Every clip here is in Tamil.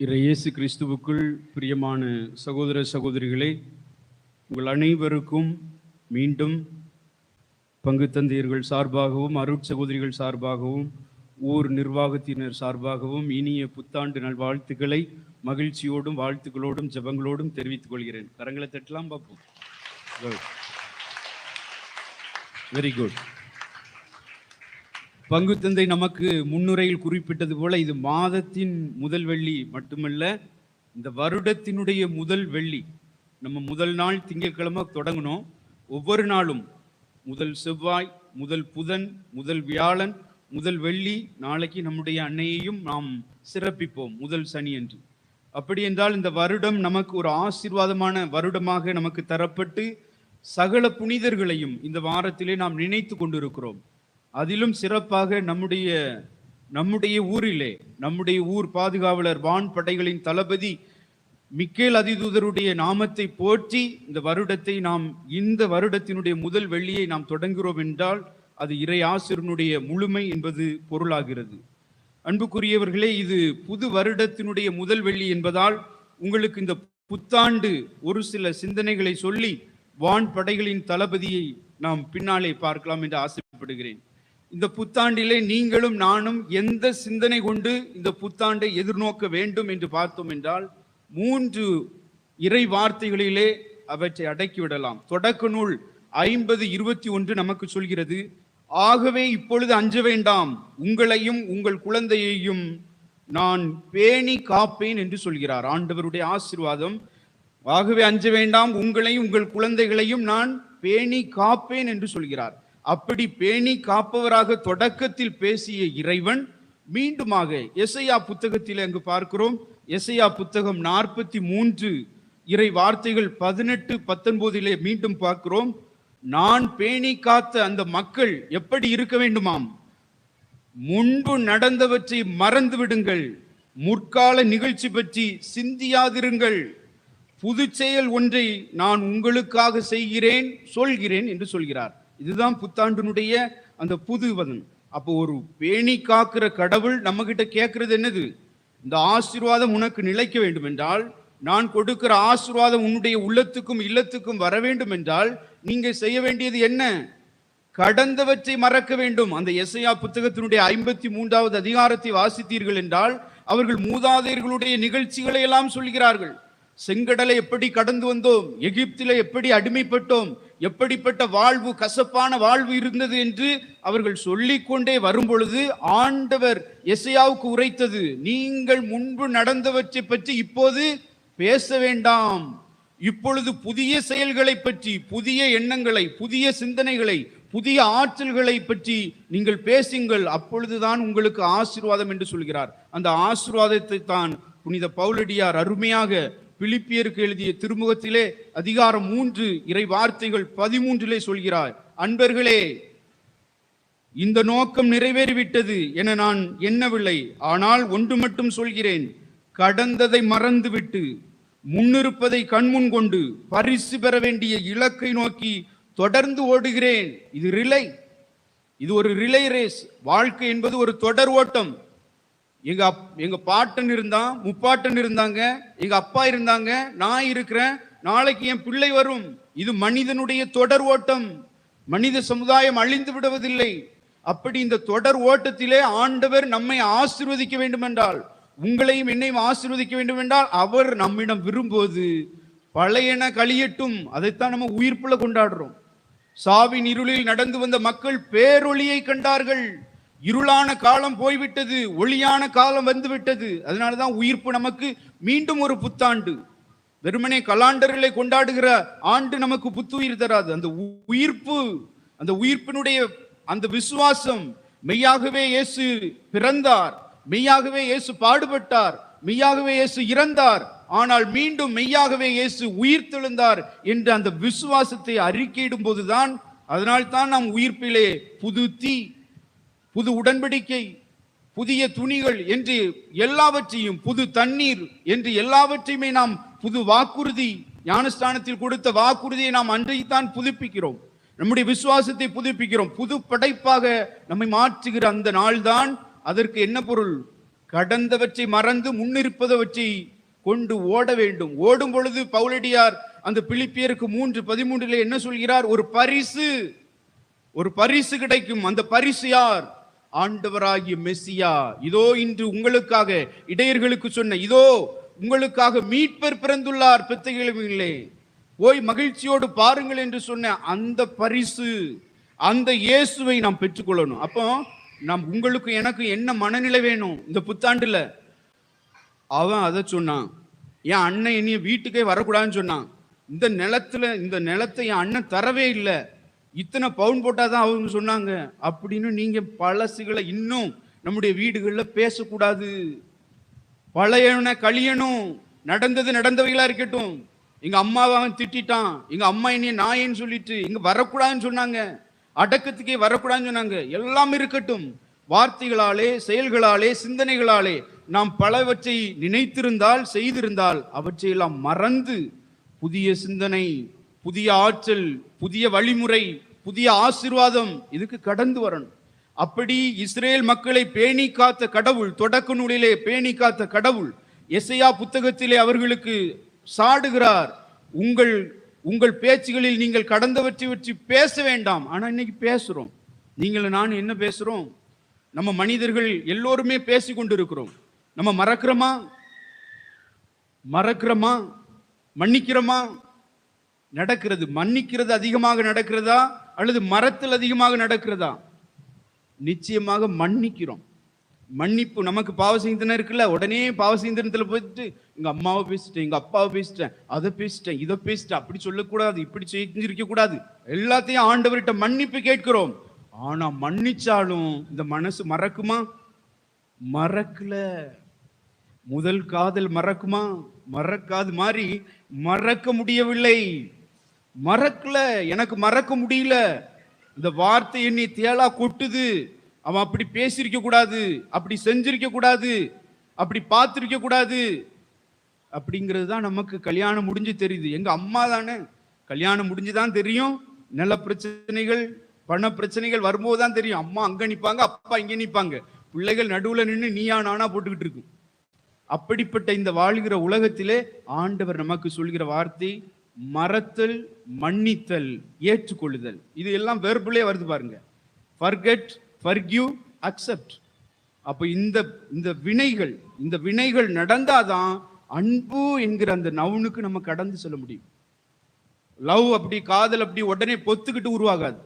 இறையேசு கிறிஸ்துவுக்குள் பிரியமான சகோதர சகோதரிகளே உங்கள் அனைவருக்கும் மீண்டும் பங்கு தந்தையர்கள் சார்பாகவும் அருட்சகோதரிகள் சார்பாகவும் ஊர் நிர்வாகத்தினர் சார்பாகவும் இனிய புத்தாண்டு நல்வாழ்த்துக்களை மகிழ்ச்சியோடும் வாழ்த்துக்களோடும் ஜெபங்களோடும் தெரிவித்துக் கொள்கிறேன். கரங்களை தட்டலாம் பார்ப்போம். வெரி குட் பங்கு தந்தை நமக்கு முன்னுரையில் குறிப்பிட்டது போல இது மாதத்தின் முதல் வெள்ளி மட்டுமல்ல இந்த வருடத்தினுடைய முதல் வெள்ளி நம்ம முதல் நாள் திங்கட்கிழமை தொடங்கணும். ஒவ்வொரு நாளும் முதல் செவ்வாய் முதல் புதன் முதல் வியாழன் முதல் வெள்ளி நாளைக்கு நம்முடைய அன்னையையும் நாம் சிறப்பிப்போம் முதல் சனி என்று அப்படி என்றால் இந்த வருடம் நமக்கு ஒரு ஆசீர்வாதமான வருடமாக நமக்கு தரப்பட்டு சகல புனிதர்களையும் இந்த வாரத்திலே நாம் நினைத்து கொண்டிருக்கிறோம். அதிலும் சிறப்பாக நம்முடைய நம்முடைய ஊரிலே நம்முடைய ஊர் பாதுகாவலர் வான் படைகளின் தளபதி மிக்கேல் அதிதூதருடைய நாமத்தை போற்றி இந்த வருடத்தை நாம் இந்த வருடத்தினுடைய முதல் வெள்ளியை நாம் தொடங்குகிறோம் என்றால் அது இறை ஆசிரியனுடைய முழுமை என்பது பொருளாகிறது. அன்புக்குரியவர்களே இது புது வருடத்தினுடைய முதல் வெள்ளி என்பதால் உங்களுக்கு இந்த புத்தாண்டு ஒரு சில சிந்தனைகளை சொல்லி வான் படைகளின் தளபதியை நாம் பின்னாலே பார்க்கலாம் என்று ஆசைப்படுகிறேன். இந்த புத்தாண்டிலே நீங்களும் நானும் எந்த சிந்தனை கொண்டு இந்த புத்தாண்டை எதிர்நோக்க வேண்டும் என்று பார்த்தோம் என்றால் மூன்று இறை வார்த்தைகளிலே அவற்றை அடக்கிவிடலாம். தொடக்க நூல் ஐம்பது இருபத்தி ஒன்று நமக்கு சொல்கிறது ஆகவே இப்பொழுது அஞ்ச வேண்டாம் உங்களையும் உங்கள் குழந்தையையும் நான் பேணி காப்பேன் என்று சொல்கிறார். ஆண்டவருடைய ஆசிர்வாதம் ஆகவே அஞ்ச வேண்டாம் உங்களையும் உங்கள் குழந்தைகளையும் நான் பேணி காப்பேன் என்று சொல்கிறார். அப்படி பேணி காப்பவராக தொடக்கத்தில் பேசிய இறைவன் மீண்டுமாக எசையா புத்தகத்தில் அங்கு பார்க்கிறோம். எசையா புத்தகம் நாற்பத்தி மூன்று இறை வார்த்தைகள் பதினெட்டு பத்தொன்பதிலே மீண்டும் பார்க்கிறோம். நான் பேணி காத்த அந்த மக்கள் எப்படி இருக்க வேண்டுமாம்? முன்பு நடந்தவற்றை மறந்து விடுங்கள் முற்கால நிகழ்ச்சி பற்றி சிந்தியாதிருங்கள். புது செயல் ஒன்றை நான் உங்களுக்காக செய்கிறேன் சொல்கிறேன் என்று சொல்கிறார். இதுதான் புத்தாண்டினுடைய அந்த புது வதன். அப்போ ஒரு பேணி காக்கிற கடவுள் நம்ம கிட்ட கேட்கறது என்னது? இந்த ஆசீர்வாதம் உனக்கு நிலைக்க வேண்டும் என்றால் நான் கொடுக்கிற ஆசீர்வாதம் உன்னுடைய உள்ளத்துக்கும் இல்லத்துக்கும் வர வேண்டும் என்றால் நீங்க செய்ய வேண்டியது என்ன? கடந்தவற்றை மறக்க வேண்டும். அந்த எஸ்ஐயா புத்தகத்தினுடைய ஐம்பத்தி மூன்றாவது அதிகாரத்தை வாசித்தீர்கள் என்றால் அவர்கள் மூதாதையர்களுடைய நிகழ்ச்சிகளை எல்லாம் சொல்கிறார்கள். செங்கடலை எப்படி கடந்து வந்தோம்? எகிப்தில எப்படி அடிமைப்பட்டோம்? எப்படிப்பட்ட வாழ்வு கசப்பான வாழ்வு இருந்தது என்று அவர்கள் சொல்லிக்கொண்டே வரும் பொழுது ஆண்டவர் எசையாவுக்கு உரைத்தது நீங்கள் முன்பு நடந்தவற்றை பற்றி இப்போது பேச வேண்டாம். இப்பொழுது புதிய செயல்களை பற்றி புதிய எண்ணங்களை புதிய சிந்தனைகளை புதிய ஆற்றல்களை பற்றி நீங்கள் பேசுங்கள். அப்பொழுதுதான் உங்களுக்கு ஆசீர்வாதம் என்று சொல்கிறார். அந்த ஆசீர்வாதத்தை தான் புனித பவுலடியார் அருமையாக பிலிப்பியருக்கு எழுதிய திருமுகத்திலே அதிகாரம் மூன்று இறை வார்த்தைகள் பதிமூன்றிலே சொல்கிறார். அன்பர்களே இந்த நோக்கம் நிறைவேறிவிட்டது என நான் எண்ணவில்லை. ஆனால் ஒன்று மட்டும் சொல்கிறேன். கடந்ததை மறந்துவிட்டு முன்னிருப்பதை கண்முன் கொண்டு பரிசு பெற வேண்டிய இலக்கை நோக்கி தொடர்ந்து ஓடுகிறேன். இது ரிலை இது ஒரு ரிலை ரேஸ். வாழ்க்கை என்பது ஒரு தொடர் ஓட்டம். எங்க அப் எங்க பாட்டன் இருந்தான் முப்பாட்டன் இருந்தாங்க எங்க அப்பா இருந்தாங்க நான் இருக்கிறேன் நாளைக்கு என் பிள்ளை வரும். இது மனிதனுடைய தொடர் ஓட்டம். மனித சமுதாயம் அழிந்து விடுவதில்லை. அப்படி இந்த தொடர் ஓட்டத்திலே ஆண்டவர் நம்மை ஆசிர்வதிக்க வேண்டும் என்றால் உங்களையும் என்னையும் ஆசிர்வதிக்க வேண்டும் என்றால் அவர் நம்மிடம் விரும்புவது பழையன கழியட்டும் அதைத்தான் நம்ம உயிர்ப்புல கொண்டாடுறோம். சாவின் இருளில் நடந்து வந்த மக்கள் பேரொளியை கண்டார்கள். இருளான காலம் போய்விட்டது ஒளியான காலம் வந்து விட்டது அதனாலதான் உயிர்ப்பு நமக்கு மீண்டும் ஒரு புத்தாண்டு. வெறுமனே கலாண்டர்களை கொண்டாடுகிற ஆண்டு நமக்கு புத்துயிர் தராது. அந்த உ- உயிர்ப்பு அந்த உயிர்ப்பினுடைய அந்த விசுவாசம் மெய்யாகவே இயேசு பிறந்தார். மெய்யாகவே இயேசு பாடுபட்டார். மெய்யாகவே இயேசு இறந்தார். ஆனால் மீண்டும் மெய்யாகவே இயேசு உயிர் தெழுந்தார் என்ற அந்த விசுவாசத்தை அறிக்கையிடும் போதுதான் அதனால்தான் நாம் உயிர்ப்பிலே புது தீ புது உடன்படிக்கை புதிய துணிகள் என்று எல்லாவற்றையும் புது தண்ணீர் என்று எல்லாவற்றையுமே நாம் புது வாக்குறுதி ஞானஸ்தானத்தில் கொடுத்த வாக்குறுதியை நாம் அன்றைத்தான் புதுப்பிக்கிறோம். நம்முடைய விசுவாசத்தை புதுப்பிக்கிறோம். புது படைப்பாக நம்மை மாற்றுகிற அந்த நாள்தான் அதற்கு என்ன பொருள்? கடந்தவற்றை மறந்து முன்னிருப்பதவற்றை கொண்டு ஓட வேண்டும். ஓடும் பொழுது பவுலடியார் அந்த பிலிப்பியருக்கு மூன்று பதிமூன்றில் என்ன சொல்கிறார்? ஒரு பரிசு ஒரு பரிசு கிடைக்கும். அந்த பரிசு யார்? ஆண்டவராகிய மெஸ்ஸியா இதோ இன்று உங்களுக்காக இடையர்களுக்கு சொன்ன இதோ உங்களுக்காக மீட்பர் பிறந்துள்ளார் பெத்தைகளுமில்லே போய் மகிழ்ச்சியோடு பாருங்கள் என்று சொன்ன அந்த பரிசு அந்த இயேசுவை நாம் பெற்றுக்கொள்ளணும். அப்போ நாம் உங்களுக்கு எனக்கு என்ன மனநிலை வேணும்? இந்த புத்தாண்டுல? அவன் அதை சொன்னான். என் அண்ணன் என்னைய வீட்டுக்கே வரக்கூடாதுன்னு சொன்னான். இந்த நிலத்துல இந்த நிலத்தை என் அண்ணன் தரவே இல்லை. இத்தனை பவுன் போட்டாதான் அவங்க சொன்னாங்க. அப்படின்னு நீங்க பழசுகளை இன்னும் நம்முடைய வீடுகளில் பேசக்கூடாது. பழையன கழியணும். நடந்தது நடந்தவைகளா இருக்கட்டும். எங்க அம்மாவை அவன் திட்டிட்டான். எங்க அம்மா என்னைய நாயன்னு சொல்லிட்டு இங்க வரக்கூடாதுன்னு சொன்னாங்க. அடக்கத்துக்கே வரக்கூடாதுன்னு சொன்னாங்க. எல்லாம் இருக்கட்டும். வார்த்தைகளாலே செயல்களாலே சிந்தனைகளாலே நாம் பலவற்றை நினைத்திருந்தால் செய்திருந்தால் அவற்றையெல்லாம் மறந்து புதிய சிந்தனை புதிய ஆற்றல் புதிய வழிமுறை புதிய ஆசீர்வாதம் இதுக்கு கடந்து வரணும். அப்படி இஸ்ரேல் மக்களை பேணி காத்த கடவுள் தொடக்க நூலிலே பேணி காத்த கடவுள் எசையா புத்தகத்திலே அவர்களுக்கு சாடுகிறார். உங்கள் உங்கள் பேச்சுகளில் நீங்கள் கடந்தவற்றை வச்சு பேச வேண்டாம். ஆனால் இன்னைக்கு பேசுகிறோம் நீங்கள் நான் என்ன பேசுகிறோம் நம்ம மனிதர்கள் எல்லோருமே பேசி கொண்டிருக்கிறோம். நம்ம மறக்கிறோமா? மறக்கிறோமா? மன்னிக்கிறோமா? நடக்கிறது? மன்னிக்கிறது அதிகமாக நடக்கிறதா? அல்லது மரத்தில் அதிகமாக நடக்கிறதா? நிச்சயமாக மன்னிக்கிறோம். மன்னிப்பு நமக்கு பாவ இருக்குல்ல? உடனே பாவ போயிட்டு எங்கள் அம்மாவை பேசிட்டேன் எங்கள் அப்பாவை பேசிட்டேன் அதை பேசிட்டேன் இதை பேசிட்டேன் அப்படி சொல்லக்கூடாது இப்படி செஞ்சிருக்க கூடாது எல்லாத்தையும் ஆண்டவர்கிட்ட மன்னிப்பு கேட்கிறோம். ஆனால் மன்னிச்சாலும் இந்த மனசு மறக்குமா? மறக்கல. முதல் காதல் மறக்குமா? மறக்காது மாதிரி மறக்க முடியவில்லை. மறக்கல. எனக்கு மறக்க முடியல. இந்த வார்த்தை என்னை தேளா கொட்டுது. அவன் அப்படி பேசியிருக்க கூடாது. அப்படி செஞ்சிருக்க கூடாது. அப்படி பார்த்துருக்க கூடாது. அப்படிங்கிறது தான் நமக்கு கல்யாணம் முடிஞ்சு தெரியுது. எங்கள் அம்மா தானே. கல்யாணம் முடிஞ்சு தான் தெரியும். நில பிரச்சனைகள் பண பிரச்சனைகள் வரும்போது தான் தெரியும். அம்மா அங்கே நிற்பாங்க அப்பா இங்கே நிற்பாங்க பிள்ளைகள் நடுவில் நின்று நீயா நானா போட்டுக்கிட்டு இருக்கும். அப்படிப்பட்ட இந்த வாழ்கிற உலகத்திலே ஆண்டவர் நமக்கு சொல்கிற வார்த்தை மறத்தல் மன்னித்தல் ஏற்றுக்கொள்ளுதல். இது எல்லாம் வெறுப்புலே வருது பாருங்க. ஃபர்கெட் ஃபர்கியூ அக்செப்ட் அப்போ இந்த இந்த வினைகள் இந்த வினைகள் நடந்தாதான் அன்பு என்கிற அந்த நவுனுக்கு நம்ம கடந்து செல்ல முடியும். லவ் அப்படி காதல் அப்படி உடனே பொத்துக்கிட்டு உருவாகாது.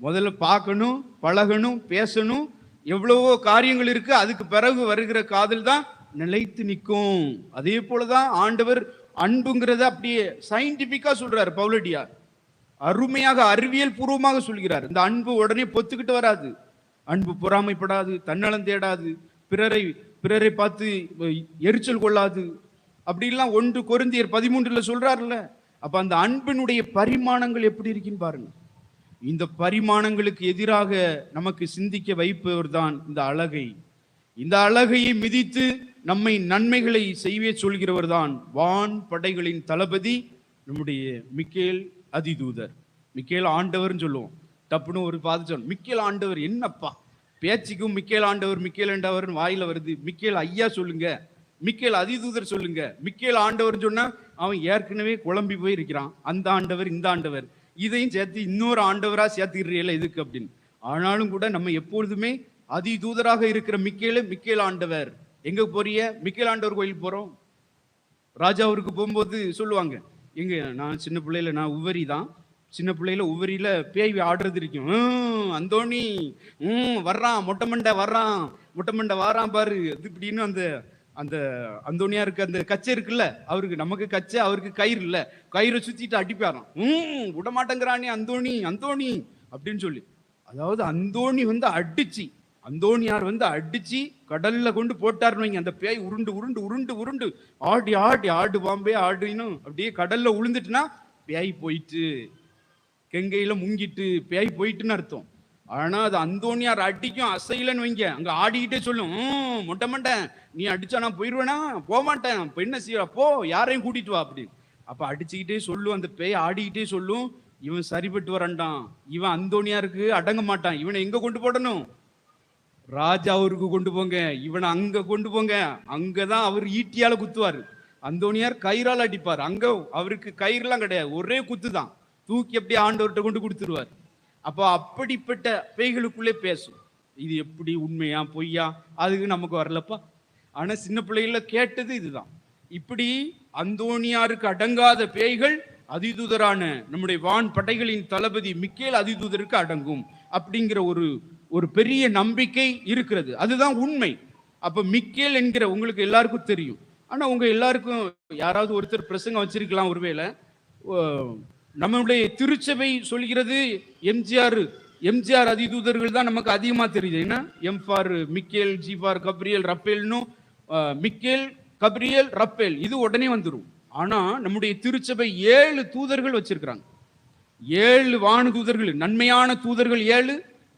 முதல்ல பார்க்கணும் பழகணும் பேசணும். எவ்வளவோ காரியங்கள் இருக்கு அதுக்கு பிறகு வருகிற காதல் தான் நிலைத்து நிற்கும். அதே போலதான் ஆண்டவர் அன்புங்கிறத அப்படியே சயின்டிபிக்கா சொல்றாரு பவுலடியார் அருமையாக அறிவியல் பூர்வமாக சொல்கிறார். இந்த அன்பு உடனே பொத்துக்கிட்டு வராது. அன்பு பொறாமைப்படாது தன்னலம் தேடாது பிறரை பிறரை பார்த்து எரிச்சல் கொள்ளாது. அப்படிலாம் ஒன்று கொருந்தியர் பதிமூன்றுல சொல்றாருல்ல. அப்ப அந்த அன்பினுடைய பரிமாணங்கள் எப்படி இருக்குன்னு பாருங்க. இந்த பரிமாணங்களுக்கு எதிராக நமக்கு சிந்திக்க வைப்பவர் தான் இந்த அழகை. இந்த அழகையை மிதித்து நம்மை நன்மைகளை செய்வே சொல்கிறவர் தான் வான் படைகளின் தளபதி நம்முடைய மிக்கேல் அதிதூதர். மிக்கேல் ஆண்டவர்னு சொல்லுவோம். டப்புன்னு ஒரு பார்த்து சொல்லணும் மிக்கேல் ஆண்டவர் என்னப்பா? பேச்சுக்கும் மிக்கேல் ஆண்டவர் மிக்கேல் ஆண்டவர்னு வாயில வருது. மிக்கேல் ஐயா சொல்லுங்க மிக்கேல் அதிதூதர் சொல்லுங்க. மிக்கேல் ஆண்டவர்னு சொன்னா அவன் ஏற்கனவே குழம்பி போய் இருக்கிறான். அந்த ஆண்டவர் இந்த ஆண்டவர். இதையும் சேர்த்து இன்னொரு ஆண்டவரா சேர்த்துக்கிறீங்கள எதுக்கு அப்படின்னு. ஆனாலும் கூட நம்ம எப்பொழுதுமே அதி தூதராக இருக்கிற மிக்கேலு மிக்கேல் ஆண்டவர். எங்க போறிய மிக்கேல் ஆண்டவர் கோயில் போறோம். ராஜாவிற்கு போகும்போது சொல்லுவாங்க எங்க நான் சின்ன பிள்ளையில நான் உவரி தான். சின்ன பிள்ளையில உவரியில பேய் ஆடுறது இருக்கும். அந்தோணி. ம் வர்றான் மொட்டை மண்டை வர்றான். மொட்டை மண்டை வாரான் பாரு. அது இப்படின்னு அந்த அந்த அந்தோணியாருக்கு அந்த கச்சை இருக்குல்ல அவருக்கு நமக்கு கச்சை அவருக்கு கயிறு இல்ல. கயிறை சுத்திட்டு அடிப்பாராம். ம் விட மாட்டேங்கிறானே அந்தோணி அந்தோணி. அப்படின்னு சொல்லி. அதாவது அந்தோணி வந்து அடிச்சு அந்தோணியார் வந்து அடிச்சு கடல்ல கொண்டு போட்டாருன்னு வைங்க அந்த பேய் உருண்டு உருண்டு உருண்டு உருண்டு. ஆடி ஆடி ஆடு பாம்பே ஆடினும் அப்படியே கடல்ல உளுந்துட்டுனா பேய் போயிட்டு கெங்கையில முங்கிட்டு பேய் போயிட்டுன்னு அர்த்தம். ஆனா அது அந்தோணியார் அடிக்கும் அசைலன்னு வைங்க அங்க ஆடிக்கிட்டே சொல்லும் "ம், மொட்டை மாட்டேன் நீ அடிச்சா நான் போயிடுவேனா போக மாட்டேன் இப்போ என்ன செய்வா? போ யாரையும் கூட்டிட்டு வா அப்படி அப்ப அடிச்சுக்கிட்டே சொல்லும் அந்த பேய் ஆடிக்கிட்டே சொல்லும் இவன் சரிப்பட்டு வரண்டான் இவன் அந்தோணியாருக்கு அடங்க மாட்டான் இவனை எங்க கொண்டு போடணும்? ராஜா அவருக்கு கொண்டு போங்க இவனை அங்க கொண்டு போங்க. அங்கதான் அவர் ஈட்டியால குத்துவார். அந்தோனியார் கயிறால் அடிப்பார். அங்க அவருக்கு கயிறுலாம் கிடையாது. ஒரே குத்து தான் தூக்கி அப்படியே ஆண்டவர்கிட்ட கொண்டு கொடுத்துருவார். அப்போ அப்படிப்பட்ட பேய்களுக்குள்ளே பேசும். இது எப்படி உண்மையா பொய்யா? அதுக்கு நமக்கு வரலப்பா. ஆனா சின்ன பிள்ளைகள கேட்டது இதுதான். இப்படி அந்தோனியாருக்கு அடங்காத பேய்கள் அதிதூதரான நம்முடைய வான் படைகளின் தளபதி மிக்கேல் அதிதூதருக்கு அடங்கும் அப்படிங்கிற ஒரு ஒரு பெரிய நம்பிக்கை இருக்கிறது. அதுதான் உண்மை. அப்போ மிக்கேல் என்கிற உங்களுக்கு எல்லாருக்கும் தெரியும். ஆனால் உங்கள் எல்லாருக்கும் யாராவது ஒருத்தர் பிரசங்கம் வச்சிருக்கலாம் ஒருவேளை. நம்மளுடைய திருச்சபை சொல்கிறது எம்ஜிஆர் எம்ஜிஆர் அதிதூதர்கள் தான் நமக்கு அதிகமாக தெரியுது. ஏன்னா M for Michael G for Gabriel ரப்பேல்னு Michael Gabriel Raphael. இது உடனே வந்துடும் ஆனால் நம்முடைய திருச்சபை ஏழு தூதர்கள் வச்சிருக்கிறாங்க. ஏழு வான தூதர்கள் நன்மையான தூதர்கள் ஏழு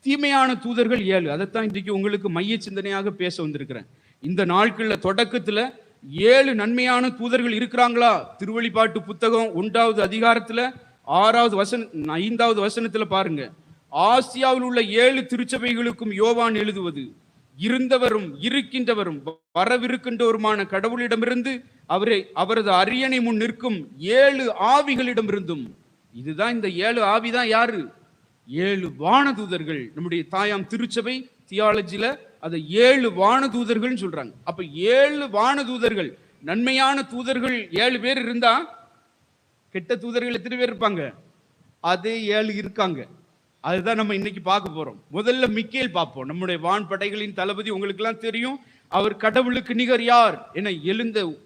தீமையான தூதர்கள் ஏழு. அதைத்தான் இன்றைக்கு உங்களுக்கு மைய சிந்தனையாக பேச வந்திருக்கிறேன். இந்த நாட்களில் தொடக்கத்தில் ஏழு நன்மையான தூதர்கள் இருக்கிறாங்களா? திருவழிபாட்டு புத்தகம் ஒன்றாவது அதிகாரத்தில் ஆறாவது வசன ஐந்தாவது வசனத்தில் பாருங்க. ஆசியாவில் உள்ள ஏழு திருச்சபைகளுக்கும் யோவான் எழுதுவது இருந்தவரும் இருக்கின்றவரும் வரவிருக்கின்றவருமான கடவுளிடமிருந்து அவரை அவரது அரியணை முன் நிற்கும் ஏழு ஆவிகளிடமிருந்தும். இதுதான் இந்த ஏழு ஆவிதான் யாரு? ஏழு வானதூதர்கள் நம்முடைய தாயாம் திருச்சபை தியாலஜியில் அதை ஏழு வானதூதர்கள்னு சொல்றாங்க. அப்ப ஏழு வானதூதர்கள் நன்மையான தூதர்கள் ஏழு பேர் இருந்தா கெட்ட தூதர்கள் எத்தனை பேர் இருப்பாங்க? அதே ஏழு இருக்காங்க. அதுதான் நம்ம இன்னைக்கு பார்க்க போறோம். முதல்ல மிக்கேல் பார்ப்போம். நம்முடைய வான் படைகளின் தளபதி உங்களுக்கு எல்லாம் தெரியும். அவர் கடவுளுக்கு நிகர் யார்? என எழுந்த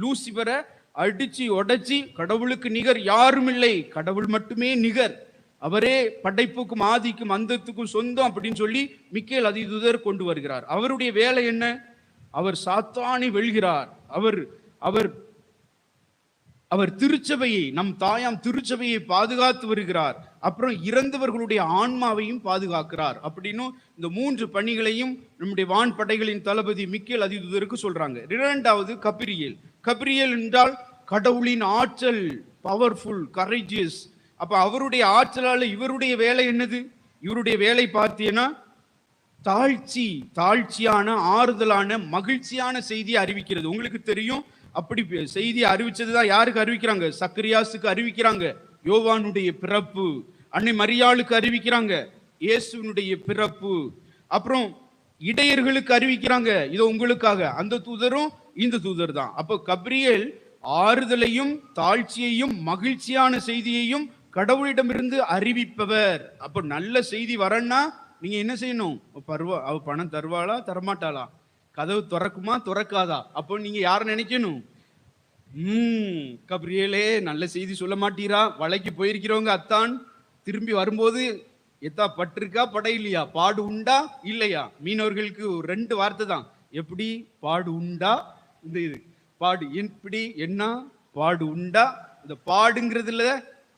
லூசிபரை அடிச்சு உடைச்சி கடவுளுக்கு நிகர் யாரும் இல்லை. கடவுள் மட்டுமே நிகர். அவரே படைப்புக்கும் ஆதிக்கும் அந்தத்துக்கும் சொந்தம் அப்படின்னு சொல்லி மிக்கேல் அதிதுதர் கொண்டு வருகிறார். அவருடைய வேலை என்ன? அவர் சாத்தானை வெல்கிறார். அவர் அவர் அவர் திருச்சபையை நம் தாயாம் திருச்சபையை பாதுகாத்து வருகிறார். அப்புறம் இறந்தவர்களுடைய ஆன்மாவையும் பாதுகாக்கிறார் அப்படின்னு இந்த மூன்று பணிகளையும் நம்முடைய வான் படைகளின் தளபதி மிக்கேல் அதிதூதருக்கு சொல்றாங்க. இரண்டாவது கபிரியல். கபிரியல் என்றால் கடவுளின் ஆற்றல் பவர்ஃபுல் கரேஜியஸ் அப்ப அவருடைய ஆற்றலால் இவருடைய வேலை என்னது? இவருடைய வேலை பார்த்தீங்கன்னா தாழ்ச்சி தாழ்ச்சியான ஆறுதலான மகிழ்ச்சியான செய்தியை அறிவிக்கிறது. உங்களுக்கு தெரியும் அப்படி செய்தி அறிவிச்சது தான் யாருக்கு அறிவிக்கிறாங்க? சக்கரியாசுக்கு அறிவிக்கிறாங்க. யோவானுடைய பிறப்பு அன்னை மரியாளுக்கு அறிவிக்கிறாங்க. இயேசுனுடைய பிறப்பு. அப்புறம் இடையர்களுக்கு அறிவிக்கிறாங்க. இதோ உங்களுக்காக. அந்த தூதரும் இந்த தூதர் தான் அப்போ கப்ரியல் ஆறுதலையும் தாழ்ச்சியையும் மகிழ்ச்சியான செய்தியையும் கடவுளிடமிருந்து அறிவிப்பவர். அப்போ நல்ல செய்தி வரன்னா நீங்க என்ன செய்யணும்? பருவா அவ பணம் தருவாளா தரமாட்டாளா? கதவு திறக்குமா திறக்காதா? அப்போ நீங்க யார நினைக்கணும்? ம் கப்ரியேலே நல்ல செய்தி சொல்ல மாட்டீரா? வலைக்கு போயிருக்கிறவங்க அத்தான். திரும்பி வரும்போது எத்தா பட்டிருக்கா படை இல்லையா? பாடு உண்டா இல்லையா? மீனவர்களுக்கு ஒரு ரெண்டு வார்த்தை தான். எப்படி? பாடு உண்டா இந்த இது. பாடு எப்படி என்ன? பாடு உண்டா? இந்த பாடுங்கிறதுல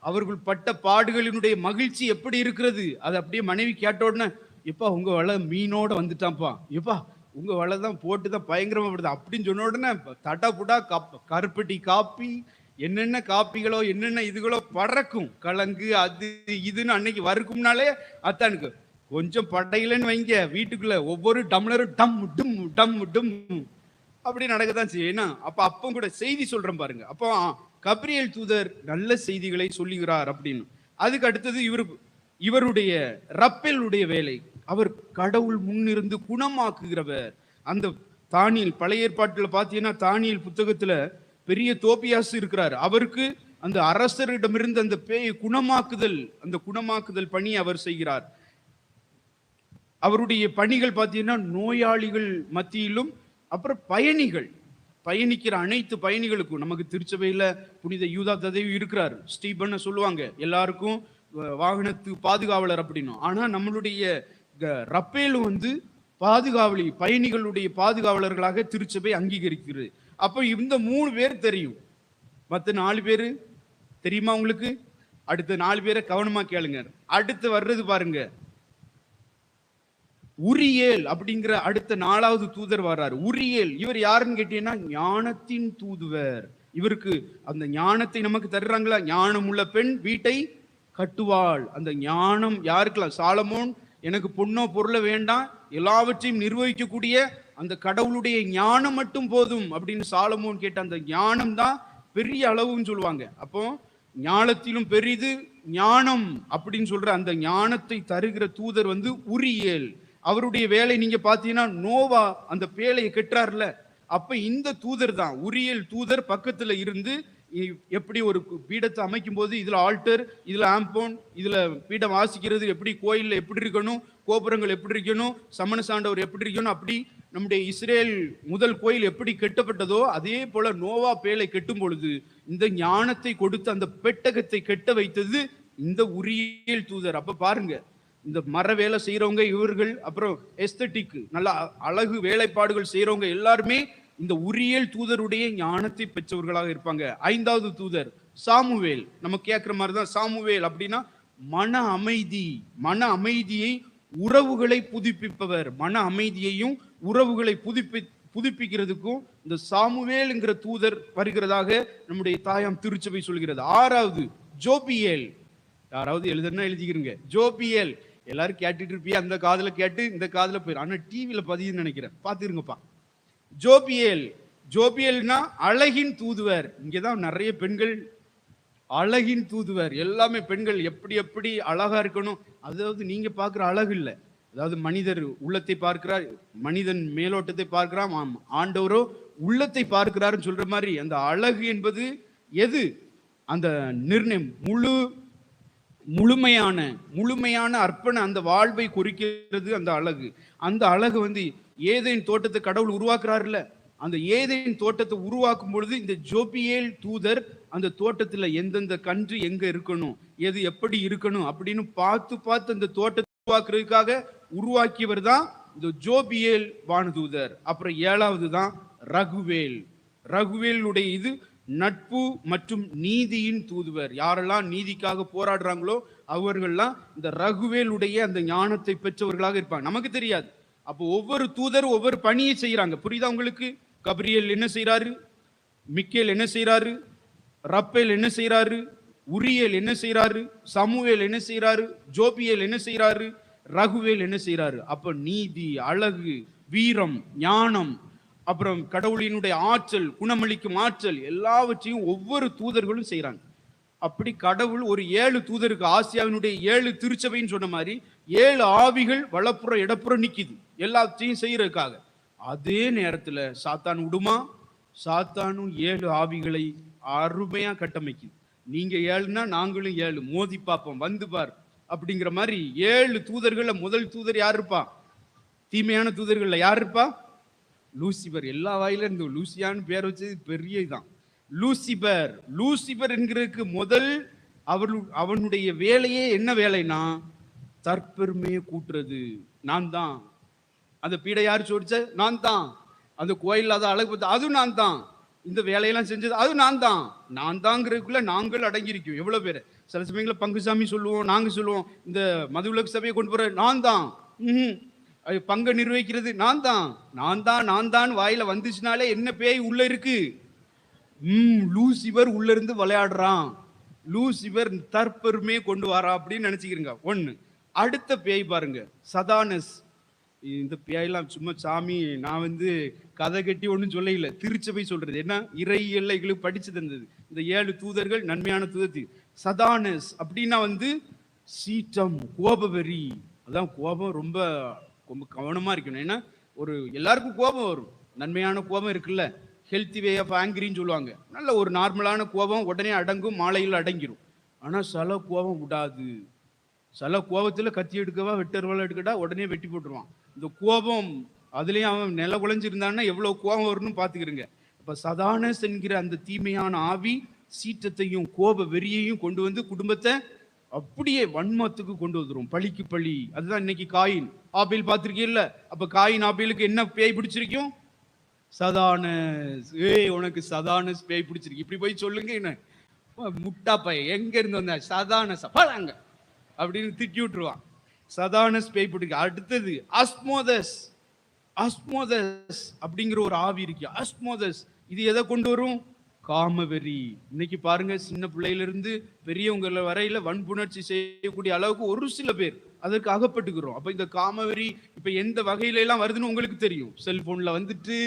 அவர்கள் பட்ட பாடுகளினுடைய மகிழ்ச்சி எப்படி இருக்கிறது? அது அப்படியே மனைவி கேட்ட உடனே எப்பா உங்க வலை மீனோட வந்துட்டான்ப்பா. எப்பா உங்க வலை தான் போட்டு தான் பயங்கரமா படுது அப்படின்னு சொன்ன உடனே தட்டா புட்டா கப் கருப்பட்டி காப்பி என்னென்ன காப்பிகளோ என்னென்ன இதுகளோ பறக்கும். கலங்கு அது இதுன்னு அன்னைக்கு வறுக்கும்னாலே அத்தானுக்கு கொஞ்சம் படையிலன்னு வைங்க. வீட்டுக்குள்ள ஒவ்வொரு டம்ளரும் டம் டும் டம் டும். அப்படி நடக்கத்தான் செய்யும். ஏன்னா அப்ப அப்போ கூட செய்தி சொல்றேன் பாருங்க. அப்போ கப்ரியல் தூதர் நல்ல செய்திகளை சொல்லுகிறார் அப்படின்னு. அதுக்கு அடுத்தது இவர் இவருடைய ரப்பேலுடைய வேலை. அவர் கடவுள் முன்னிருந்து குணமாக்குகிறவர். அந்த தானியல் பழைய ஏற்பாட்டில் பார்த்தீங்கன்னா தானியல் புத்தகத்தில் பெரிய தோப்பியாசு இருக்கிறார். அவருக்கு அந்த அரசரிடமிருந்து அந்த பேயை குணமாக்குதல் அந்த குணமாக்குதல் பணி அவர் செய்கிறார். அவருடைய பணிகள் பார்த்தீங்கன்னா நோயாளிகள் மத்தியிலும் அப்புறம் பயணிகள். பயணிக்கிற அனைத்து பயணிகளுக்கும் நமக்கு திருச்சபையில் புனித யூதா ததவி இருக்கிறார். ஸ்டீபன் சொல்லுவாங்க எல்லாருக்கும் வாகனத்து பாதுகாவலர் அப்படின்னும் ஆனால் நம்மளுடைய க- ரப்பேல் வந்து பாதுகாவலி பயணிகளுடைய பாதுகாவலர்களாக திருச்சபை அங்கீகரிக்கிறது. அப்போ இந்த மூணு பேர் தெரியும். மற்ற நாலு பேர் தெரியுமா உங்களுக்கு? அடுத்த நாலு பேரை கவனமாக கேளுங்க. அடுத்து வர்றது பாருங்க. உரியேல் அப்படிங்கிற அடுத்த நாலாவது தூதர் வர்றாரு. உரியேல் இவர் யாருன்னு கேட்டீங்கன்னா ஞானத்தின் தூதுவர். இவருக்கு அந்த ஞானத்தை நமக்கு தர்றாங்களா? ஞானம் உள்ள பெண் வீட்டை கட்டுவாள். அந்த ஞானம் யாருக்கலாம்? சாலமோன் எனக்கு பொண்ணோ பொருளை வேண்டாம். எல்லாவற்றையும் நிர்வகிக்கக்கூடிய அந்த கடவுளுடைய ஞானம் மட்டும் போதும் அப்படின்னு சாலமோன் கேட்ட அந்த ஞானம் தான் பெரிய அளவுன்னு சொல்லுவாங்க. அப்போ ஞானத்திலும் பெரிது ஞானம் அப்படின்னு சொல்ற அந்த ஞானத்தை தருகிற தூதர் வந்து உரியேல் அவருடைய வேலை நீங்க பாத்தீங்கன்னா நோவா அந்த பேழையை கெட்டுறாருல அப்ப இந்த தூதர் தான் உரியல் தூதர் பக்கத்துல இருந்து எப்படி ஒரு பீடத்தை அமைக்கும் போது இதுல ஆல்டர் இதுல ஆம்போன் இதுல பீடம் வாசிக்கிறது எப்படி கோயில்ல எப்படி இருக்கணும் கோபுரங்கள் எப்படி இருக்கணும் சமண சாண்டவர் எப்படி இருக்கணும் அப்படி நம்முடைய இஸ்ரேல் முதல் கோயில் எப்படி கெட்டப்பட்டதோ அதே போல நோவா பேழை கெட்டும் பொழுது இந்த ஞானத்தை கொடுத்து அந்த பெட்டகத்தை கெட்ட வைத்தது இந்த உரியல் தூதர். அப்ப பாருங்க இந்த மர வேலை செய்கிறவங்க இவர்கள் அப்புறம் எஸ்தட்டிக்கு நல்ல அழகு வேலைப்பாடுகள் செய்கிறவங்க எல்லாருமே இந்த உரியல் தூதருடைய ஞானத்தை பெற்றவர்களாக இருப்பாங்க. ஐந்தாவது தூதர் சாமுவேல். நம்ம கேட்குற மாதிரி தான் சாமுவேல் அப்படின்னா மன அமைதி மன அமைதியை உறவுகளை புதுப்பிப்பவர். மன அமைதியையும் உறவுகளை புதுப்பி புதுப்பிக்கிறதுக்கும் இந்த சாமுவேல்ங்கிற தூதர் வருகிறதாக நம்முடைய தாயாம் திருச்சபை சொல்கிறது. ஆறாவது ஜோபியேல். யாராவது எழுதுனா எழுதிக்கிறீங்க ஜோபியேல். எல்லாரும் கேட்டுட்டு இருப்பியா? அந்த காதில் கேட்டு இந்த காதில் போயிரு. ஆனால் டிவியில் பதியுன்னு நினைக்கிறேன். பார்த்துருங்கப்பா ஜோபியல். ஜோபியல்னா அழகின் தூதுவர். இங்கே தான் நிறைய பெண்கள் அழகின் தூதுவர். எல்லாமே பெண்கள். எப்படி எப்படி அழகாக இருக்கணும்? அதாவது நீங்கள் பார்க்குற அழகு இல்லை. அதாவது மனிதர் உள்ளத்தை பார்க்கிறார் மனிதன் மேலோட்டத்தை பார்க்கிறான் ஆம், ஆண்டவரோ உள்ளத்தை பார்க்கிறாருன்னு சொல்கிற மாதிரி அந்த அழகு என்பது எது? அந்த நிர்ணயம். முழு முழுமையான முழுமையான அர்ப்பண அந்த வாழ்வை குறிக்கிறது அந்த அழகு. அந்த அழகு வந்து ஏதேன் தோட்டத்தை கடவுள் உருவாக்குறாருல்ல? அந்த ஏதேன் தோட்டத்தை உருவாக்கும் பொழுது இந்த ஜோபியேல் தூதர் அந்த தோட்டத்துல எந்தெந்த கன்று எங்க இருக்கணும் எது எப்படி இருக்கணும் அப்படின்னு பார்த்து பார்த்து அந்த தோட்டத்தை உருவாக்குறதுக்காக உருவாக்கியவர் தான் இந்த ஜோபியேல் வானதூதர். அப்புறம் ஏழாவது தான் ரகுவேல். ரகுவேலுடைய இது நட்பு மற்றும் நீதியின் தூதுவர். யாரெல்லாம் நீதிக்காக போராடுறாங்களோ அவர்கள்லாம் இந்த ரகுவேலுடைய அந்த ஞானத்தை பெற்றவர்களாக இருப்பாங்க. நமக்கு தெரியாது. அப்போ ஒவ்வொரு தூதரும் ஒவ்வொரு பணியை செய்கிறாங்க புரியுதா உங்களுக்கு? கபிரியல் என்ன செய்கிறாரு மிக்கேல் என்ன செய்கிறாரு ரப்பேல் என்ன செய்கிறாரு உரியல் என்ன செய்கிறாரு சமுவேல் என்ன செய்கிறாரு ஜோபியல் என்ன செய்கிறாரு ரகுவேல் என்ன செய்கிறாரு அப்போ நீதி அழகு வீரம் ஞானம் அப்புறம் கடவுளினுடைய ஆற்றல் குணமளிக்கும் ஆற்றல் எல்லாவற்றையும் ஒவ்வொரு தூதர்களும் செய்கிறாங்க அப்படி கடவுள் ஒரு ஏழு தூதருக்கு ஆசியாவினுடைய ஏழு திருச்சபைன்னு சொன்ன மாதிரி ஏழு ஆவிகள் வலப்புற இடப்புறம் நிற்கிது எல்லாத்தையும் செய்யறதுக்காக. அதே நேரத்தில் சாத்தான் விடுமா சாத்தானும் ஏழு ஆவிகளை அருமையாக கட்டமைக்குது. நீங்கள் ஏழுனா நாங்களும் ஏழு. மோதி பார்ப்போம் வந்து பார். அப்படிங்கிற மாதிரி ஏழு தூதர்களில் முதல் தூதர் யார் இருப்பா? தீமையான தூதர்களில் யார் இருப்பா? லூசிபர் எல்லா வாயில இருந்து லூசியான்னு பேர் வச்சது பெரிய இதான் லூசிபர் லூசிபர் என்கிறதுக்கு முதல் அவர் அவனுடைய வேலையே என்ன வேலைனா தற்பெருமையை கூட்டுறது. நான் தான். அந்த பீடை யார் சோடிச்ச? நான் தான். அந்த கோயில் அதை அழகு பார்த்து அதுவும் நான் தான். இந்த வேலையெல்லாம் செஞ்சது அதுவும் நான் தான். நான் தாங்கிறதுக்குள்ள நாங்கள் அடங்கியிருக்கோம். எவ்வளோ பேர்? சில சமயங்களில் பங்குசாமி சொல்லுவோம் நாங்கள் சொல்லுவோம் இந்த மதுவிலக்கு சபையை கொண்டு போகிற நான் தான். ம் அது பங்கை நிர்வகிக்கிறது. நான் தான். நான் தான் நான் தான் வாயில வந்துச்சுனாலே என்ன பேய் உள்ள இருக்கு? ம் லூசிபர் உள்ள இருந்து விளையாடுறான். லூசிபர் தற்பெருமையை கொண்டு வரா அப்படின்னு நினைச்சுக்கிறீங்க. ஒன்று அடுத்த பேய் பாருங்க. சதானஸ். இந்த பேயெல்லாம் சும்மா சாமி நான் வந்து கதை கட்டி ஒன்றும் சொல்லல திருச்சபை சொல்றது. என்ன? இறை எல்லைகளுக்கு படிச்சு தந்தது. இந்த ஏழு தூதர்கள் நன்மையான தூதத்தி சதானஸ் அப்படின்னா வந்து சீற்றம் கோபவெறி. அதான் கோபம் ரொம்ப ரொம்ப கவனமாக இருக்கணும். ஏன்னா ஒரு எல்லாருக்கும் கோபம் வரும். நன்மையான கோபம் இருக்குல்ல? ஹெல்த்தி வே ஆஃப் ஆங்கிரின்னு சொல்லுவாங்க. நல்ல ஒரு நார்மலான கோபம் உடனே அடங்கும் மாலையில் அடங்கிரும். ஆனால் சில கோபம் விடாது. சில கோபத்தில் கத்தி எடுக்கவா வெட்டர்வலை எடுக்கட்டா உடனே வெட்டி போட்டுருவான். இந்த கோபம் அதுலேயும் அவன் நில குலைஞ்சிருந்தான்னா எவ்வளோ கோபம் வரும்னு பாத்துக்கிறங்க இப்போ சதானஸ் என்கிற அந்த தீமையான ஆவி சீற்றத்தையும் கோப வெறியையும் கொண்டு வந்து குடும்பத்தை அப்படியே வன்மத்துக்கு கொண்டு வந்துரும். பழிக்கு பழி. அதுதான் இன்னைக்கு காயின். ஆப்பிள் பார்த்துருக்கீல்ல? அப்போ காயின் ஆப்பிளுக்கு என்ன பேய் பிடிச்சிருக்கும்? சதானஸ். ஏய் உனக்கு சதானஸ் பேய் பிடிச்சிருக்கு. இப்படி போய் சொல்லுங்க என்ன? முட்டா பையன் எங்க இருந்து வந்த? சதானஸ்? பழாங்க அப்படின்னு திட்டி விட்டுருவான். சதானஸ் பேய் பிடிக்க. அடுத்தது அஸ்மோதஸ். அஸ்மோதஸ் அப்படிங்கிற ஒரு ஆவி இருக்கு. அஸ்மோதஸ். இது எதை கொண்டு வரும்? காமவெறி. இன்னைக்கு பாருங்க சின்ன பிள்ளையிலிருந்து பெரியவங்கள வரையில வன்புணர்ச்சி செய்யக்கூடிய அளவுக்கு ஒரு சில பேர் அதற்கு அகப்பட்டுக்கிறோம். அப்ப இந்த காமவெறி இப்ப எந்த வகையில எல்லாம் வருதுன்னு உங்களுக்கு தெரியும். செல்போன்ல வந்துட்டு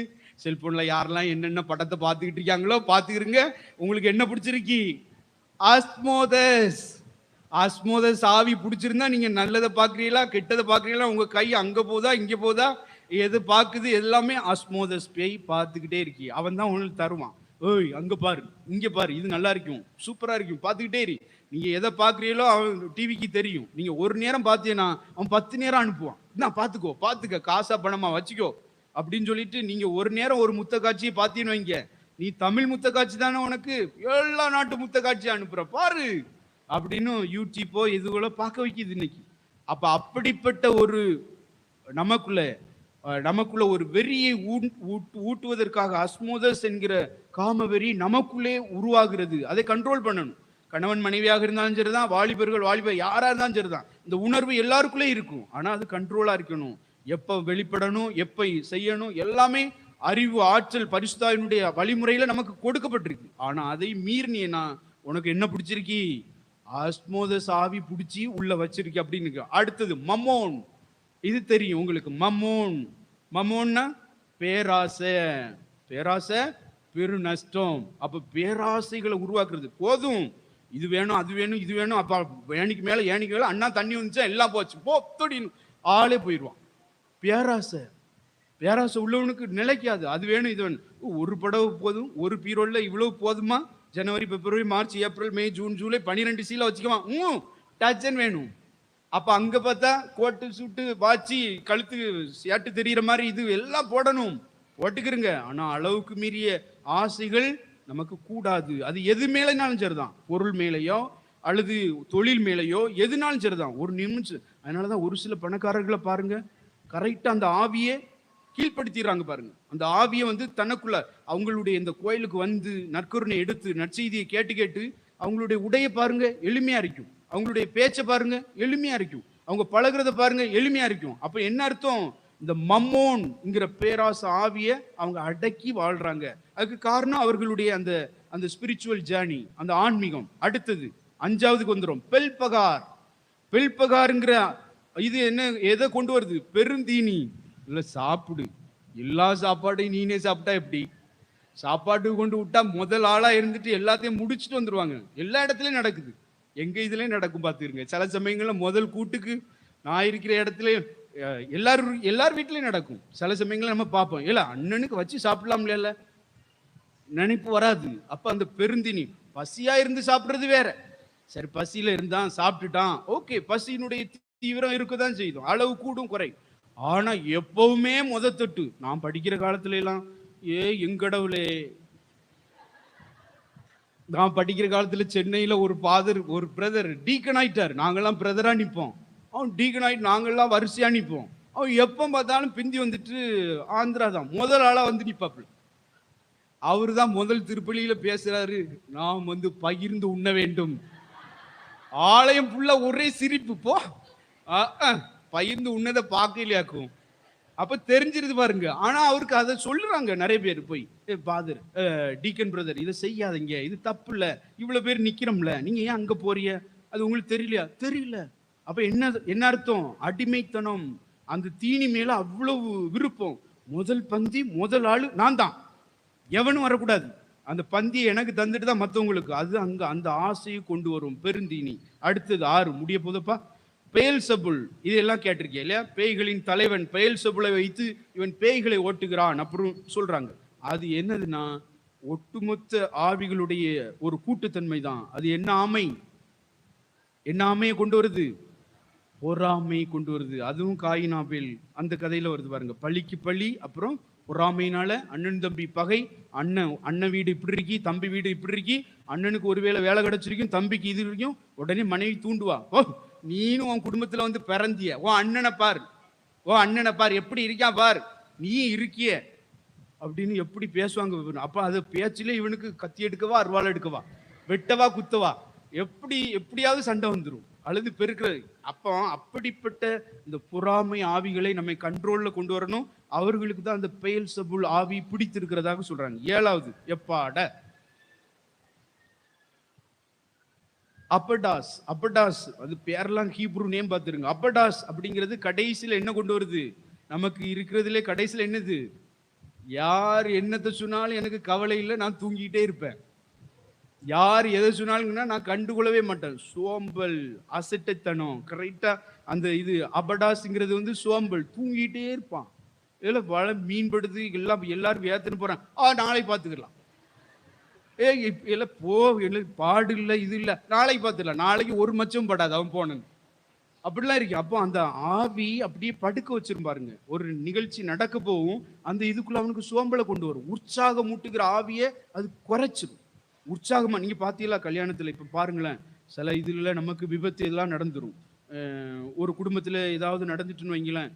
செல்போன்ல யாரெல்லாம் என்னென்ன படத்தை பார்த்துக்கிட்டு இருக்காங்களோ பார்த்துக்கிறங்க. உங்களுக்கு என்ன பிடிச்சிருக்கி? ஆஸ்மோதஸ். ஆஸ்மோதஸ் ஆவி பிடிச்சிருந்தா நீங்க நல்லதை பார்க்குறீங்களா கெட்டதை பார்க்குறீங்களா? உங்க கை அங்க போதா இங்க போதா? எது பார்க்குது? எல்லாமே ஆஸ்மோதஸ் பேய் பார்த்துக்கிட்டே இருக்கி. அவன் தான் உங்களுக்கு தருவான். ஓய் அங்க பாரு இங்க பாரு இது நல்லா இருக்கும் சூப்பரா இருக்கும் பார்த்துக்கிட்டே இரு. நீங்க எதை பார்க்குறீங்களோ அவன் டிவிக்கு தெரியும். நீங்க ஒரு நேரம் பார்த்தீங்கன்னா அவன் பத்து நேரம் அனுப்புவான். நான் பார்த்துக்கோ பார்த்துக்க காசா பணமா வச்சுக்கோ. அப்படின்னு சொல்லிட்டு நீங்க ஒரு நேரம் ஒரு முத்த காட்சியை பார்த்தீன்னு வைங்க. நீ தமிழ் முத்த காட்சி தானே உனக்கு? எல்லா நாட்டு முத்த காட்சி அனுப்புற பாரு. அப்படின்னு யூடியூப்போ இதுகளோ பார்க்க வைக்கிது இன்னைக்கு. அப்ப அப்படிப்பட்ட ஒரு நமக்குள்ள நமக்குள்ள ஒரு வெறியை ஊட்- ஊட்டுவதற்காக அஸ்மோதஸ் என்கிற காம வெறி நமக்குள்ளே உருவாகிறது. அதை கண்ட்ரோல் பண்ணணும். கணவன் மனைவியாக இருந்தாலும் சரிதான் வாலிபர்கள் வாலிபர் யாரா இருந்தாலும் சரிதான். இந்த உணர்வு எல்லாருக்குள்ளே இருக்கும். ஆனால் அது கண்ட்ரோலா இருக்கணும். எப்ப வெளிப்படணும் எப்ப செய்யணும் எல்லாமே அறிவு ஆற்றல் பரிசுதாவினுடைய வழிமுறையில நமக்கு கொடுக்கப்பட்டிருக்கு. ஆனா அதை மீறினா உனக்கு என்ன பிடிச்சிருக்கி? ஆஸ்மோதஸ் ஆவி பிடிச்சி உள்ள வச்சிருக்கி அப்படின்னு அடுத்தது மம்மோன். இது தெரியும் உங்களுக்கு மம்மோன். மம்மோன்னா பேராசை. பேராசை பெரு நஷ்டம் அப்போ பேராசைகளை உருவாக்குறது போதும். இது வேணும் அது வேணும் இது வேணும். அப்போ ஏணிக்கு மேலே ஏணிக்கு மேலே அண்ணா தண்ணி வந்துச்சா எல்லாம் போச்சு. போ ஆளே போயிடுவான். பேராசை. பேராசை உள்ளவனுக்கு நிலைக்காது. அது வேணும் இது வேணும். ஓ, ஒரு படவு போதும் ஒரு பீரோல்ல இவ்வளவு போதுமா? ஜனவரி பிப்ரவரி மார்ச் ஏப்ரல் மே ஜூன் ஜூலை பன்னிரெண்டு சீல வச்சுக்குவான். ம் டச்சன் வேணும். அப்ப அங்க பார்த்தா கோட்டு சுட்டு வாட்சி கழுத்து சேட்டு தெரியுற மாதிரி இது எல்லாம் போடணும். போட்டுக்கிறங்க ஆனா அளவுக்கு மீறிய ஆசைகள் நமக்கு கூடாது. அது எது மேலனாலும் சரிதான். பொருள் மேலேயோ அல்லது தொழில் மேலேயோ எதுனாலும் சரிதான். ஒரு நிமிஷம். அதனாலதான் ஒரு சில பணக்காரர்களை பாருங்க. கரெக்டா அந்த ஆவியே கீழ்ப்படுத்திடுறாங்க பாருங்க. அந்த ஆவியை வந்து தனக்குள்ள அவங்களுடைய இந்த கோயிலுக்கு வந்து நற்கருணை எடுத்து நற்செய்தியை கேட்டு கேட்டு அவங்களுடைய உடையை பாருங்க. எளிமையா இருக்கும் அவங்களுடைய பேச்சை பாருங்க எளிமையா இருக்கும். அவங்க பழகுறத பாருங்க எளிமையா இருக்கும். அப்ப என்ன அர்த்தம்? இந்த மம்மோன்ங்கிற பேராச ஆவியை அவங்க அடக்கி வாழ்றாங்க. அதுக்கு காரணம் அவர்களுடைய அந்த அந்த ஸ்பிரிச்சுவல் ஜேர்னி அந்த ஆன்மீகம். அடுத்தது அஞ்சாவதுக்கு வந்துடும் பெல்பகார். பெல்பகாருங்கிற இது என்ன எதை கொண்டு வருது? பெருந்தீனி. இல்ல சாப்பிடு. எல்லா சாப்பாடையும் நீனே சாப்பிட்டா எப்படி? சாப்பாட்டுக்கு கொண்டு விட்டா முதல் ஆளா இருந்துட்டு எல்லாத்தையும் முடிச்சுட்டு வந்துருவாங்க. எல்லா இடத்துலயும் நடக்குது. எங்கள் இதுலேயும் நடக்கும் பார்த்துருங்க சில சமயங்களில் முதல் கூட்டுக்கு நான் இருக்கிற இடத்துல எல்லாரும் எல்லார் வீட்லேயும் நடக்கும். சில சமயங்களில் நம்ம பார்ப்போம். இல்லை அண்ணனுக்கு வச்சு சாப்பிடலாம் நினைப்பு வராது. அப்போ அந்த பெருந்தினி பசியாக இருந்து சாப்பிட்றது வேற. சரி பசியில் இருந்தான் சாப்பிட்டுட்டான். ஓகே பசியினுடைய தீவிரம் இருக்க தான் செய்யும். அளவு கூடும் குறை. ஆனால் எப்பவுமே முத தொட்டு நான் படிக்கிற காலத்துல எல்லாம் ஏ எங்கடவுளே நான் படிக்கிற காலத்தில் சென்னையில் ஒரு ஃபாதர் ஒரு பிரதர் டீக்கன் ஆயிட்டார் நாங்கெல்லாம் பிரதராக நிற்போம் அவன் டீக்கன் ஆகிட்டு நாங்கெல்லாம் வரிசையாக நிற்போம் அவன் எப்போ பார்த்தாலும் பிந்தி வந்துட்டு ஆந்திரா தான். முதல் ஆளாக வந்து நிற்பாப்புல அவர் தான் முதல் திருப்பலியில் பேசுகிறாரு நாம் வந்து பகிர்ந்து உண்ண வேண்டும். ஆலயம் ஃபுல்லாக ஒரே சிரிப்பு. போ. ஆ, ஆ, பகிர்ந்து உண்ணதை பார்க்கலையாக்கும். அப்ப தெரிஞ்சிருது பாருங்க. ஆனா அவருக்கு அதை சொல்லுறாங்க நிறைய பேர் போய். பாதர் டீக்கன் பிரதர் இதை செய்யாதீங்க. இது தப்பு இல்ல இவ்வளவு பேர் நிக்கிறோம்ல. நீங்க ஏன் அங்க போறீங்க? அது உங்களுக்கு தெரியலையா? தெரியல. அப்ப என்ன என்ன அர்த்தம்? அடிமைத்தனம். அந்த தீனி மேல அவ்வளவு விருப்பம். முதல் பந்தி முதல் ஆளு நான் தான். எவனும் வரக்கூடாது. அந்த பந்தியை எனக்கு தந்துட்டு தான் மற்றவங்களுக்கு அது அங்க அந்த ஆசையை கொண்டு வரும் பெருந்தீனி. அடுத்தது ஆறு. முடிய போதப்பா? பெயல் சபுல் இதெல்லாம் கேட்டிருக்கேன் இல்லையா? பேய்களின் தலைவன் பெயல் சபுலை வைத்து இவன் பேய்களை ஓட்டுகிறான் அப்புறம் சொல்றாங்க. அது என்னதுன்னா ஒட்டுமொத்த ஆவிகளுடைய ஒரு கூட்டுத்தன்மை தான் அது என்ன ஆமை? என்ன ஆமையை கொண்டு வருது? பொறாமை கொண்டு வருது. அதுவும் காயினாபேல் அந்த கதையில வருது பாருங்க. பழிக்கு பழி அப்புறம் பொறாமையினால அண்ணன் தம்பி பகை அண்ணன் அண்ணன் வீடு இப்படி இருக்கி தம்பி வீடு இப்படி இருக்கி அண்ணனுக்கு ஒருவேளை வேலை கிடைச்சிருக்கும் தம்பிக்கு இது இருக்கும் உடனே மனைவி தூண்டுவா. ஓ நீனும் உன் குடும்பத்துல வந்து பிறந்திய. உன் அண்ணனை பார். ஓ அண்ணனை பார். எப்படி இருக்கான் பார். நீ இருக்கிய. அப்படின்னு எப்படி பேசுவாங்க இவனு. அப்ப அது பேச்சிலே இவனுக்கு கத்தி எடுக்கவா அருவாள் எடுக்கவா? வெட்டவா குத்தவா? எப்படி எப்படியாவது சண்டை வந்துடும் அழுது பெருக்கிறது. அப்போ அப்படிப்பட்ட இந்த பொறாமை ஆவிகளை நம்மை கண்ட்ரோல்ல கொண்டு வரணும். அவர்களுக்கு தான் அந்த பெயல் சபுல் ஆவி பிடித்திருக்கிறதாக சொல்றாங்க. ஏழாவது எப்பாட? அப்படாஸ் அப்படாஸ் அது பேரெல்லாம் ஹீப்ரூ நேம் பார்த்துருங்க. அப்படாஸ் அப்படிங்கிறது கடைசியில் என்ன கொண்டு வருது? நமக்கு இருக்கிறதுலே கடைசியில் என்னது? யார் என்னத்தை சொன்னாலும் எனக்கு கவலை இல்லை நான் தூங்கிக்கிட்டே இருப்பேன். யார் எதை சொன்னாலுங்கன்னா நான் கண்டுகொள்ளவே மாட்டேன். சோம்பல் அசட்டைத்தனம் கரெக்டாக அந்த இது அபடாஸ்ங்கிறது வந்து சோம்பல் தூங்கிட்டே இருப்பான். இதில் பல மீன்படுது எல்லாம் எல்லாரும் வேத்தனை போகிறான் ஆ நாளை பார்த்துக்கலாம். ஏ இல்ல போ இல்லை பாடு இல்லை இது இல்லை. நாளைக்கு பார்த்துக்கலாம் நாளைக்கு ஒரு மச்சம் படாது அவன் போனன் அப்படிலாம் இருக்கு. அப்போ அந்த ஆவி அப்படியே படுக்க வச்சிரும் பாருங்க. ஒரு நிகழ்ச்சி நடக்க போகும் அந்த இதுக்குள்ள அவனுக்கு சோம்பலை கொண்டு வரும். உற்சாகம் மூட்டுகிற ஆவியை அது குறைச்சிடும் உற்சாகமா நீங்க பாத்தீங்களா கல்யாணத்துல? இப்ப பாருங்களேன். சில இதுல நமக்கு விபத்து இதெல்லாம் நடந்துரும். ஒரு குடும்பத்துல ஏதாவது நடந்துட்டுன்னு வைங்களேன்.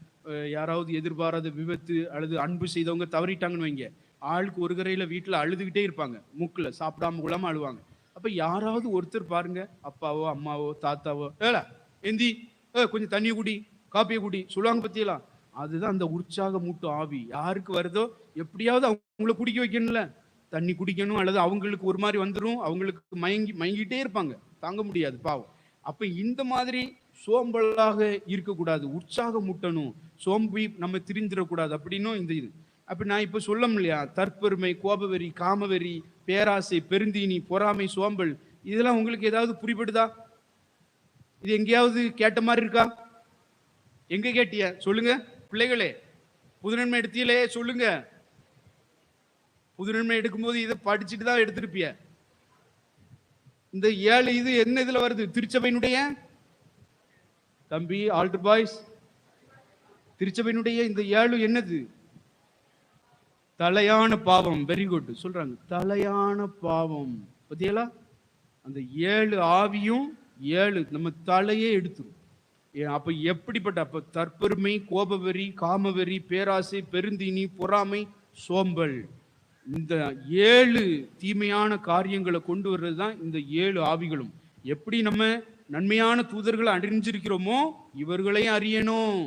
யாராவது எதிர்பாராத விபத்து அல்லது அன்பு செய்தவங்க தவறிட்டாங்கன்னு வைங்க. ஆளுக்கு ஒரு கரையில் வீட்டில் அழுதுகிட்டே இருப்பாங்க. மூக்கில் சாப்பிடாம கொள்ளாம அழுவாங்க. அப்போ யாராவது ஒருத்தர் பாருங்க அப்பாவோ அம்மாவோ தாத்தாவோ ஏல எந்தி ஏ கொஞ்சம் தண்ணியை குடி காப்பியை குடி சொல்லுவாங்க பற்றியெல்லாம் அதுதான் அந்த உற்சாக மூட்டு ஆவி. யாருக்கு வருதோ எப்படியாவது அவங்கள குடிக்க வைக்கணும்ல. தண்ணி குடிக்கணும் அல்லது அவங்களுக்கு ஒரு மாதிரி வந்துடும் அவங்களுக்கு மயங்கி மயங்கிட்டே இருப்பாங்க. தாங்க முடியாது பாவம். அப்போ இந்த மாதிரி சோம்பலாக இருக்கக்கூடாது. உற்சாகம் முட்டணும். சோம்பி நம்ம திரிஞ்சிடக்கூடாது அப்படின்னும் இந்த இது. அப்போ நான் இப்போ சொல்ல இல்லையா? தற்பெருமை கோபவெறி காமவெறி பேராசை பெருந்தீனி பொறாமை சோம்பல் இதெல்லாம் உங்களுக்கு ஏதாவது புரிபடுதா இது எங்கேயாவது கேட்ட மாதிரி இருக்கா? எங்க கேட்டிய? சொல்லுங்க. பிள்ளைகளே புதுநன்மை எடுத்தீங்களே சொல்லுங்க. புதுநன்மை எடுக்கும்போது இதை படிச்சுட்டு தான் எடுத்திருப்பிய. இந்த ஏழு இது என்ன இதுல வருது? திருச்சபையினுடைய? தம்பி ஆல்டர் பாய்ஸ் திருச்சபையினுடைய இந்த ஏழு என்னது? தலையான பாவம் வெரி குட் சொல்றாங்க தலையான பாவம். பத்தியலா அந்த ஏழு ஆவியும் ஏழு நம்ம தலையே எடுத்துரும். ஏ, அப்ப எப்படிப்பட்ட அப்ப தற்பெருமை கோபவெறி காமவெறி பேராசை பெருந்தீனி பொறாமை சோம்பல். இந்த ஏழு தீமையான காரியங்களை கொண்டு வர்றது தான் இந்த ஏழு ஆவிகளும். எப்படி நம்ம நன்மையான தூதர்களை அறிஞ்சிருக்கிறோமோ இவர்களையும் அறியணும்.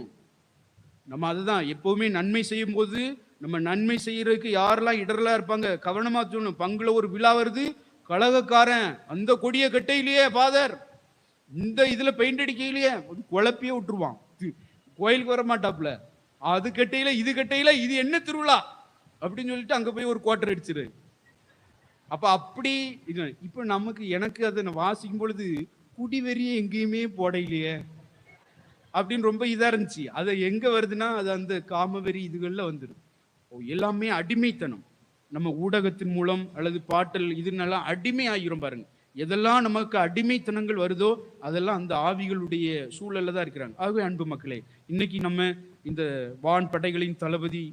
நம்ம அதுதான் எப்பவுமே நன்மை செய்யும் போது நம்ம நன்மை செய்யறதுக்கு யாரெல்லாம் இடரலா இருப்பாங்க? கவனமா சொல்லணும். பங்குல ஒரு விழா வருது. கழகக்காரன் அந்த கொடிய கட்டையிலேயே ஃபாதர் இந்த இதுல பெயிண்ட் அடிக்கையிலேயே அது குழப்பியே விட்டுருவான். கோயிலுக்கு வர மாட்டாப்ல அது கட்டையில இது கட்டையில இது என்ன திருவிழா? அப்படின்னு சொல்லிட்டு அங்க போய் ஒரு குவார்டர் அடிச்சிரு. அப்ப அப்படி இது இப்ப நமக்கு எனக்கு அதை நான் வாசிக்கும் பொழுது குடிவெறியே எங்கேயுமே போடையிலையே. அப்படின்னு ரொம்ப இதா இருந்துச்சு. அது எங்க வருதுன்னா அது அந்த காமவெறி இதுகள்ல வந்துடும் எல்லாமே அடிமைத்தனம். நம்ம ஊடகத்தின் மூலம் அல்லது பாட்டல் இதுனெல்லாம் அடிமை ஆகிரும் பாருங்க. எதெல்லாம் நமக்கு அடிமைத்தனங்கள் வருதோ அதெல்லாம் அந்த ஆவிகளுடைய சூழல்ல தான் இருக்கிறாங்க. ஆகவே அன்பு மக்களே இன்னைக்கு நம்ம இந்த வான் படைகளின் தளபதி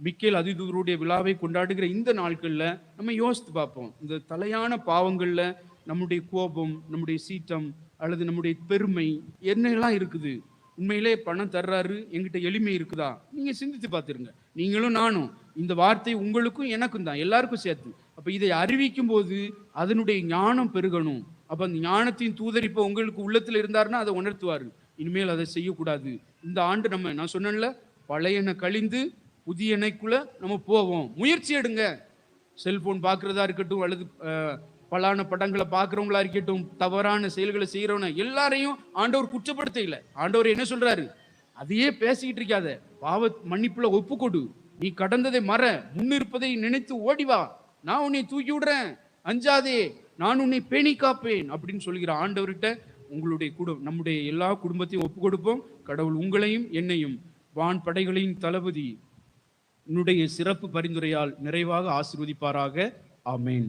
மிக்கேல் அதிதூருடைய விழாவை கொண்டாடுகிற இந்த நாட்களில் நம்ம யோசித்து பார்ப்போம். இந்த தலையான பாவங்களில் நம்முடைய கோபம் நம்முடைய சீற்றம் அல்லது நம்முடைய பெருமை என்னெல்லாம் இருக்குது? உண்மையிலே பணம் தர்றாரு என்கிட்ட எளிமை இருக்குதா? நீங்க சிந்தித்து பார்த்துருங்க. நீங்களும் நானும். இந்த வார்த்தை உங்களுக்கும் எனக்கும் தான் எல்லாருக்கும் சேர்த்து. அப்ப இதை அறிவிக்கும் போது அதனுடைய ஞானம் பெருகணும். அப்ப அந்த ஞானத்தின் தூதர் இப்போ உங்களுக்கு உள்ளத்துல இருந்தாருன்னா அதை உணர்த்துவாரு. இனிமேல் அதை செய்யக்கூடாது. இந்த ஆண்டு நம்ம நான் சொன்னேன்ல பழையன கழிந்து புதியனைக்குள்ள நம்ம போவோம். முயற்சி எடுங்க. செல்போன் பார்க்கறதா இருக்கட்டும் அல்லது பலான படங்களை பார்க்குறவங்களா இருக்கட்டும் தவறான செயல்களை செய்கிறவன எல்லாரையும் ஆண்டவர் குற்றப்படுத்த இல்லை ஆண்டவர் என்ன சொல்றாரு? அதையே பேசிக்கிட்டு இருக்காத. பாவ மன்னிப்புல ஒப்புக்கொடு. நீ கடந்ததை மற. முன்னிருப்பதை நினைத்து ஓடி வா. நான் உன்னை தூக்கி விடுறேன். அஞ்சாதே. நான் உன்னை பேணி காப்பேன் அப்படின்னு சொல்கிற ஆண்டவர்கிட்ட உங்களுடைய குடும் நம்முடைய எல்லா குடும்பத்தையும் ஒப்பு கொடுப்போம் கடவுள் உங்களையும் என்னையும் வான் படைகளின் தளபதி. உன்னுடைய சிறப்பு பரிந்துரையால் நிறைவாக ஆசிர்வதிப்பாராக. ஆமேன்.